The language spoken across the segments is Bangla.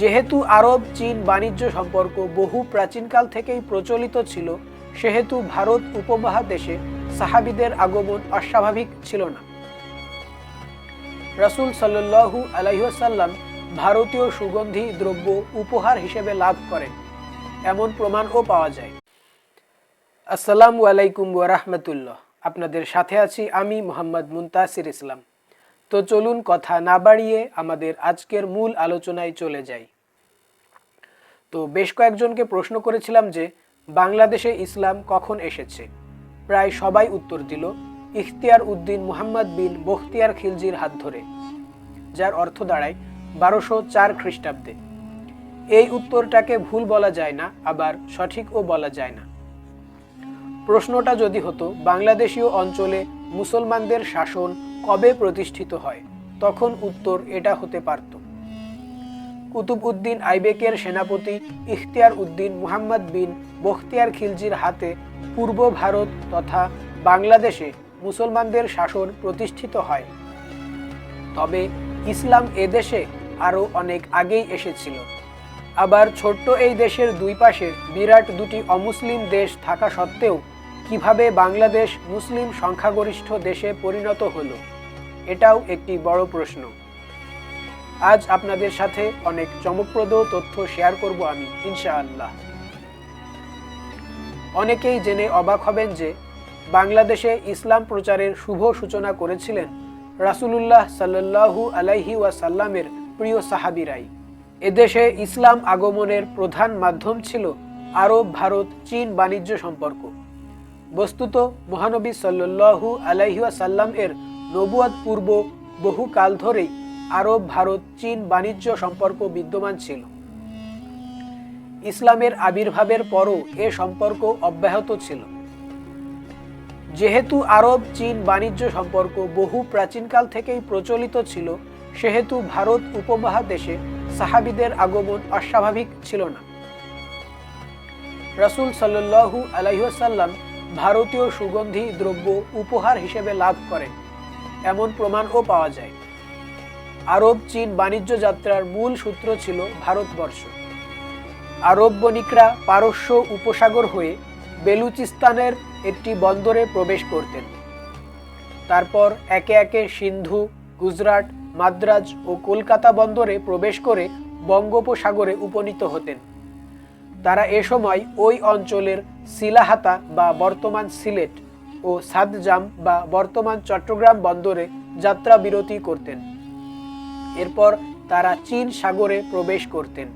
যেহেতু আরব, চীন বাণিজ্য সম্পর্ক বহু প্রাচীনকাল থেকেই প্রচলিত ছিল, সেহেতু ভারত উপমহাদেশে সাহাবিদের আগমন অস্বাভাবিক ছিল না। রাসূল সাল্লাল্লাহু আলাইসাল্লাম ভারতীয় সুগন্ধি দ্রব্য উপহার হিসেবে লাভ করেন, এমন প্রমাণও পাওয়া যায়। আসসালামু আলাইকুম ওয়া রাহমাতুল্লাহ। আপনাদের সাথে আছি আমি মোহাম্মদ মুনতাসির ইসলাম। তো চলুন কথা না বাড়িয়ে আমাদের আজকের মূল আলোচনায় চলে যাই। তো বেশ কয়েকজনকে প্রশ্ন করেছিলাম যে, বাংলাদেশে ইসলাম কখন এসেছে? প্রায় সবাই উত্তর দিল, ইখতিয়ার উদ্দিন মুহাম্মদ বিন বখতিয়ার খিলজির হাত ধরে, যার অর্থ দাঁড়ায় বারোশো চার খ্রিস্টাব্দে। এই উত্তরটাকে ভুল বলা যায় না, আবার সঠিকও বলা যায় না। প্রশ্নটা যদি হতো, বাংলাদেশীয় অঞ্চলে মুসলমানদের শাসন কবে প্রতিষ্ঠিত হয়, তখন উত্তর এটা হতে পারত। কুতুব উদ্দিন আইবেকের সেনাপতি ইখতিয়ার উদ্দিন মুহাম্মদ বিন বখতিয়ার খিলজির হাতে পূর্ব ভারত তথা বাংলাদেশে মুসলমানদের শাসন প্রতিষ্ঠিত হয়। তবে ইসলাম এদেশে আরও অনেক আগেই এসেছিল। আবার ছোট্ট এই দেশের দুই পাশে বিরাট দুটি অমুসলিম দেশ থাকা সত্ত্বেও কীভাবে বাংলাদেশ মুসলিম সংখ্যাগরিষ্ঠ দেশে পরিণত হলো এটাও একটি বড় প্রশ্ন। আজ আপনাদের সাথে অনেক চমকপ্রদ তথ্য শেয়ার করব আমি, ইনশাআল্লাহ। অনেকেই জেনে অবাক হবেন যে, বাংলাদেশে ইসলাম প্রচারের শুভ সূচনা করেছিলেন রাসূলুল্লাহ সাল্লাল্লাহু আলাইহি ওয়াসাল্লামের প্রিয় সাহাবিরাই। এদেশে ইসলাম আগমনের প্রধান মাধ্যম ছিল আরব, ভারত, চীন বাণিজ্য সম্পর্ক। বস্তুত মহানবী সাল্লাল্লাহু আলাইহি ওয়াসাল্লাম এর নবুয়াদ পূর্ব বহু কাল ধরেই আরব, ভারত, চীন বাণিজ্য সম্পর্ক বিদ্যমান ছিল। ইসলামের আবির্ভাবের পরও এ সম্পর্ক অব্যাহত ছিল। যেহেতু আরব, চীন বাণিজ্য সম্পর্ক বহু প্রাচীনকাল থেকেই প্রচলিত ছিল, সেহেতু ভারত উপমহাদেশে সাহাবিদের আগমন অস্বাভাবিক ছিল না। রাসূল সাল্লাল্লাহু আলাইসাল্লাম ভারতীয় সুগন্ধি দ্রব্য উপহার হিসেবে লাভ করেন। এমন প্রমাণও পাওয়া যায়। আরব, চীন বাণিজ্য যাত্রার মূল সূত্র ছিল ভারতবর্ষ। আরব বণিকরা পারস্য উপসাগর হয়ে বেলুচিস্তানের একটি বন্দরে প্রবেশ করতেন। তারপর একে একে সিন্ধু, গুজরাট, মাদ্রাজ ও কলকাতা বন্দরে প্রবেশ করে বঙ্গোপসাগরে উপনীত হতেন। তারা এ সময় ওই অঞ্চলের সিলাহাতা বা বর্তমান সিলেট ও সাদজাম বা বর্তমান চট্টগ্রাম বন্দরে যাত্রা বিরতি করতেন। এরপর তারা চীন সাগরে প্রবেশ করতেন।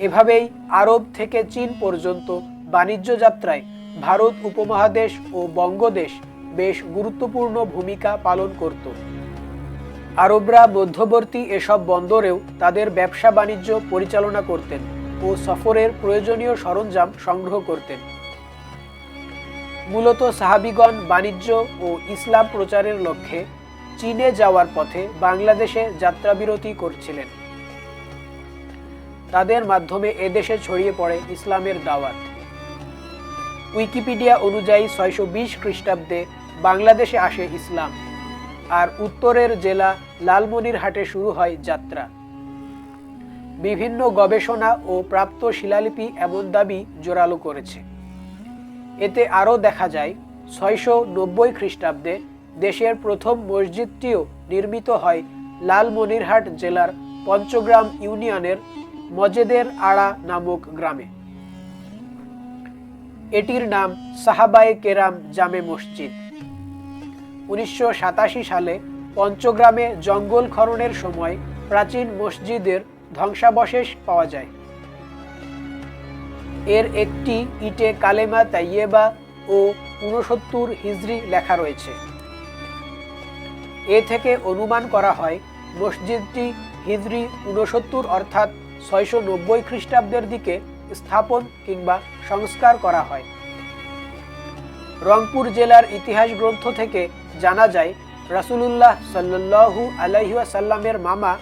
এভাবেই আরব থেকে চীন পর্যন্ত বাণিজ্য যাত্রায় ভারত উপমহাদেশ ও বঙ্গদেশ বেশ গুরুত্বপূর্ণ ভূমিকা পালন করত। আরবরা মধ্যবর্তী এসব বন্দরেও তাদের ব্যবসা বাণিজ্য পরিচালনা করতেন ও সফরের প্রয়োজনীয় সরঞ্জাম সংগ্রহ করতেন। মূলত সাহাবিগণ বাণিজ্য ও ইসলাম প্রচারের লক্ষ্যে চীনে যাওয়ার পথে বাংলাদেশে যাত্রাবিরতি করছিলেন। তাদের মাধ্যমে এদেশে ছড়িয়ে পড়ে ইসলামের দাওয়াত। উইকিপিডিয়া অনুযায়ী ছয়শো বিশ খ্রিস্টাব্দে বাংলাদেশে আসে ইসলাম, আর উত্তরের জেলা লালমনিরহাটে শুরু হয় যাত্রা। বিভিন্ন গবেষণা ও প্রাপ্ত শিলালিপি এমন দাবি জোরালো করেছে। এতে আরও দেখা যায়, ছয়শো নব্বই খ্রিস্টাব্দে দেশের প্রথম মসজিদটিও নির্মিত হয় লালমনিরহাট জেলার পঞ্চগ্রাম ইউনিয়নের মজেদের আড়া নামক গ্রামে। এটির নাম সাহাবায়ে কেরাম জামে মসজিদ। উনিশশো সাতাশি সালে পঞ্চগ্রামে জঙ্গল খননের সময় প্রাচীন মসজিদের ধ্বংসাবশেষ পাওয়া যায়। এর একটি ইটে কালেমা তাইয়েবা ও ঊনসত্তর হিজরি লেখা রয়েছে। এ থেকে অনুমান করা হয়, মসজিদটি হিজরি ঊনসত্তর অর্থাৎ ছয়শো নব্বই খ্রিস্টাব্দের দিকে স্থাপন কিংবা সংস্কার করা হয়। রংপুর জেলার ইতিহাস গ্রন্থ থেকে জানা যায়, রাসুলুল্লাহ সাল্লু আলাইসাল্লামের মামা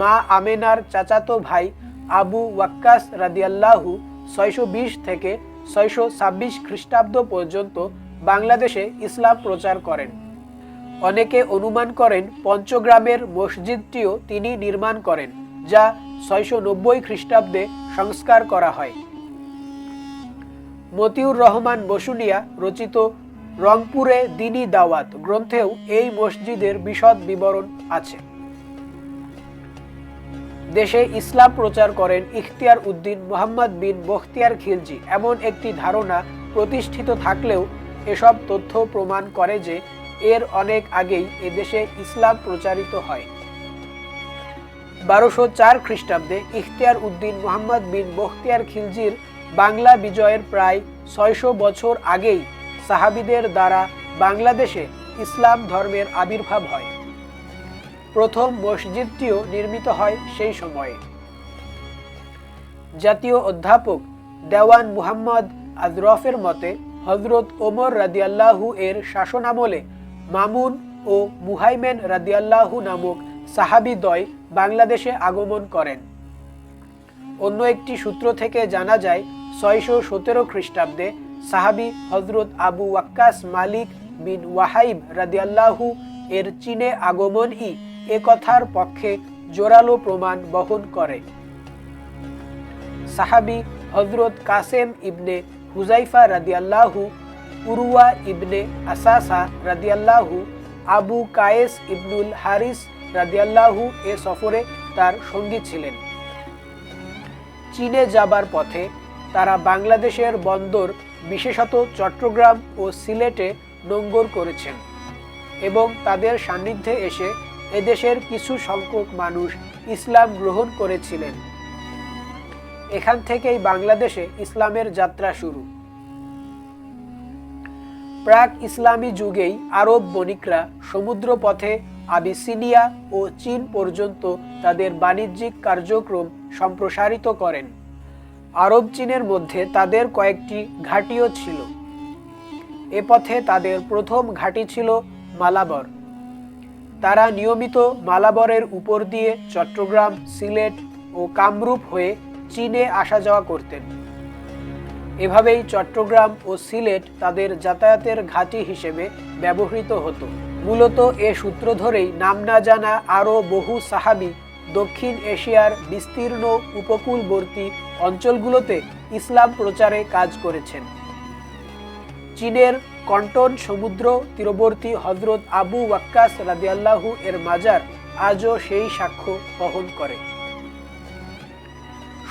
মা আমেনার চাচাতো ভাই আবু ওয়াক্কাস রাদিয়াল্লাহু ছয়শো বিশ থেকে ছয়শো ছাব্বিশ খ্রিস্টাব্দ পর্যন্ত বাংলাদেশে ইসলাম প্রচার করেন। অনেকে অনুমান করেন পঞ্চগ্রামের মসজিদটিও তিনি নির্মাণ করেন, যা ছয়শো নব্বই খ্রিস্টাব্দে সংস্কার করা হয়। মতিউর রহমান বসুনিয়া রচিত রংপুরে দিনী দাওয়াত গ্রন্থেও এই মসজিদের বিশদ বিবরণ আছে। দেশে ইসলাম প্রচার করেন ইখতিয়ার উদ্দিন মোহাম্মদ বিন বখতিয়ার খিলজি। এমন একটি ধারণা প্রতিষ্ঠিত থাকলেও এসব তথ্য প্রমাণ করে যে এর অনেক আগেই এদেশে ইসলাম প্রচারিত হয়। বারোশো চার খ্রিস্টাব্দে ইখতিয়ার উদ্দিন মোহাম্মদ বিন বখতিয়ার খিলজির বাংলা বিজয়ের প্রায় ছয়শো বছর আগেই সাহাবিদের দ্বারা বাংলাদেশে ইসলাম ধর্মের আবির্ভাব হয়। প্রথম মসজিদটিও নির্মিত হয় সেই সময়ে। জাতীয় অধ্যাপক দেওয়ান মুহাম্মদ আজরফের মতে হজরত ওমর রাদিয়াল্লাহু এর শাসনামলে মামুন ও মুহাইমেন রাদিয়াল্লাহু নামক সাহাবিদ্বয় বাংলাদেশে আগমন করেন। অন্য একটি সূত্র থেকে জানা যায়, ছয়শো সতেরো খ্রিস্টাব্দে সাহাবি হজরত আবু ওয়াক্কাস মালিক বিন ওয়াহাইব রাদিয়াল্লাহু এর চীনে আগমনই এ কথার পক্ষে জোরালো প্রমাণ বহন করে। সাহাবি হজরত কাসেম ইবনে হুজাইফা রাদিয়াল্লাহু উরুয়া ইবনে আসাসা রাদিয়াল্লাহু, আবু কায়েস ইবনুল হারিস রাদিয়াল্লাহু এ সফরে তার সঙ্গী ছিলেন। চীনে যাবার পথে তারা বাংলাদেশের বন্দর, বিশেষত চট্টগ্রাম ও সিলেটে নোঙ্গর করেছেন এবং তাদের সান্নিধ্যে এসে এদেশের কিছু সংখ্যক মানুষ ইসলাম গ্রহণ করেছিলেন। এখান থেকেই বাংলাদেশে ইসলামের যাত্রা শুরু। প্রাক ইসলামী যুগেই আরব বণিকরা সমুদ্র পথে আবিসিনিয়া ও চীন পর্যন্ত তাদের বাণিজ্যিক কার্যক্রম সম্প্রসারিত করেন। আরব চীনের মধ্যে তাদের কয়েকটি ঘাঁটিও ছিল। এ পথে তাদের প্রথম ঘাঁটি ছিল মালাবর। তারা নিয়মিত মালাবরের উপর দিয়ে চট্টগ্রাম, সিলেট ও কামরূপ হয়ে চীনে আসা যাওয়া করতেন। এভাবেই চট্টগ্রাম ও সিলেট তাদের যাতায়াতের ঘাঁটি হিসেবে ব্যবহৃত হতো। মূলত এ সূত্র ধরেই নাম না জানা আরও বহু সাহাবি দক্ষিণ এশিয়ার বিস্তীর্ণ উপকূলবর্তী অঞ্চলগুলোতে ইসলাম প্রচারে কাজ করেছেন। চীনের কন্টন, সমুদ্র, তীরবর্তী হজরত আবু ওয়াক্কাস রাদিয়াল্লাহু এর মাজার আজও সেই সাক্ষ্য বহন করে।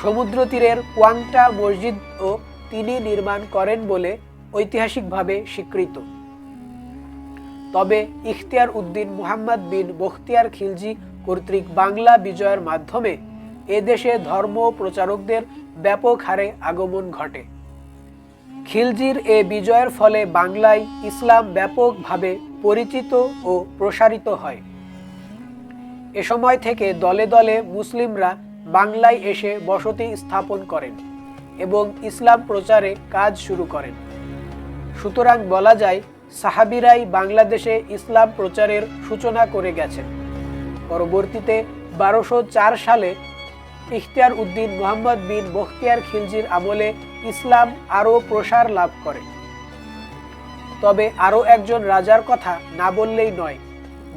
সমুদ্র তীরের কোয়াংটা মসজিদও তিনি নির্মাণ করেন বলে ঐতিহাসিকভাবে স্বীকৃত। তবে ইখতিয়ার উদ্দিন মুহাম্মদ বিন বখতিয়ার খিলজি কর্তৃক বাংলা বিজয়ের মাধ্যমে এদেশে ধর্ম প্রচারকদের ব্যাপক হারে আগমন ঘটে। খিলজির এ বিজয়ের ফলে বাংলায় ইসলাম ব্যাপকভাবে পরিচিত ও প্রসারিত হয়। এ সময় থেকে দলে দলে মুসলিমরা বাংলায় এসে বসতি স্থাপন করেন এবং ইসলাম প্রচারে কাজ শুরু করেন। সুতরাং বলা যায়, সাহাবিরাই বাংলাদেশে ইসলাম প্রচারের সূচনা করে গেছেন। পরবর্তীতে বারোশো সালে ইখতিয়ার উদ্দিন মোহাম্মদ বিন বখতিয়ার খিলজির আমলে ইসলাম আরও প্রসার লাভ করে। তবে আরও একজন রাজার কথা না বললেই নয়,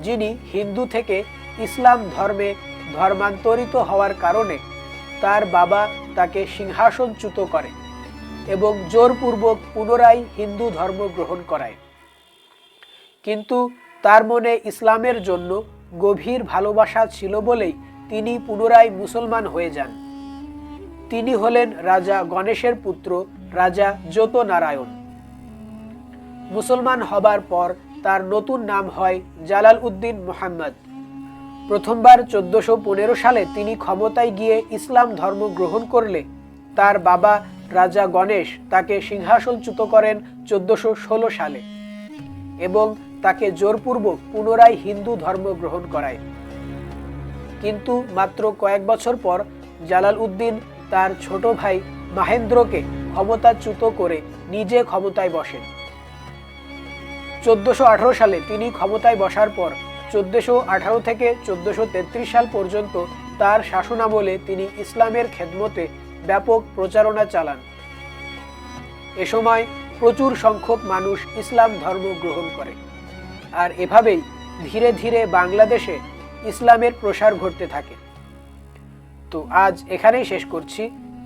যিনি হিন্দু থেকে ইসলাম ধর্মে ধর্মান্তরিত হওয়ার কারণে তার বাবা তাকে সিংহাসনচ্যুত করে এবং জোরপূর্বক পুনরায় হিন্দু ধর্ম গ্রহণ করায়। কিন্তু তার মনে ইসলামের জন্য গভীর ভালোবাসা ছিল বলেই তিনি পুনরায় মুসলমান হয়ে যান। তিনি হলেন রাজা গণেশের পুত্র, রাজা যত নারায়ণ মুসলমান হবার পর তার নতুন নাম হয় জালাল উদ্দিন মোহাম্মদ। প্রথমবার চোদ্দশো পনেরো সালে তিনি ক্ষমতায় গিয়ে ইসলাম ধর্ম গ্রহণ করলে তার বাবা রাজা গণেশ তাকে সিংহাসনচ্যুত করেন চোদ্দশো ষোলো সালে এবং তাকে জোরপূর্বক পুনরায় হিন্দু ধর্ম গ্রহণ করায়। কিন্তু মাত্র কয়েক বছর পর জালাল উদ্দিন তার ছোট ভাই মাহেন্দ্রকে ক্ষমতাচ্যুত করে নিজে ক্ষমতায় বসেন। চোদ্দশো সালে তিনি ক্ষমতায় বসার পর চোদ্দশো থেকে চোদ্দশো সাল পর্যন্ত তার শাসনামলে তিনি ইসলামের খেদমতে ব্যাপক প্রচারণা চালান। এ সময় প্রচুর সংখ্যক মানুষ ইসলাম ধর্ম গ্রহণ করে। আর এভাবেই ধীরে ধীরে বাংলাদেশে ইসলামের প্রসার ঘটতে থাকে। তো আজ এখানেই শেষ করছি।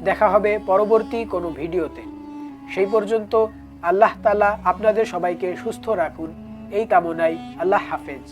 দেখা হবে পরবর্তী কোনো ভিডিওতে। সেই পর্যন্ত আল্লাহ তালা আপনাদের সবাইকে সুস্থ রাখুন। এই কামনায় আল্লাহ হাফেজ।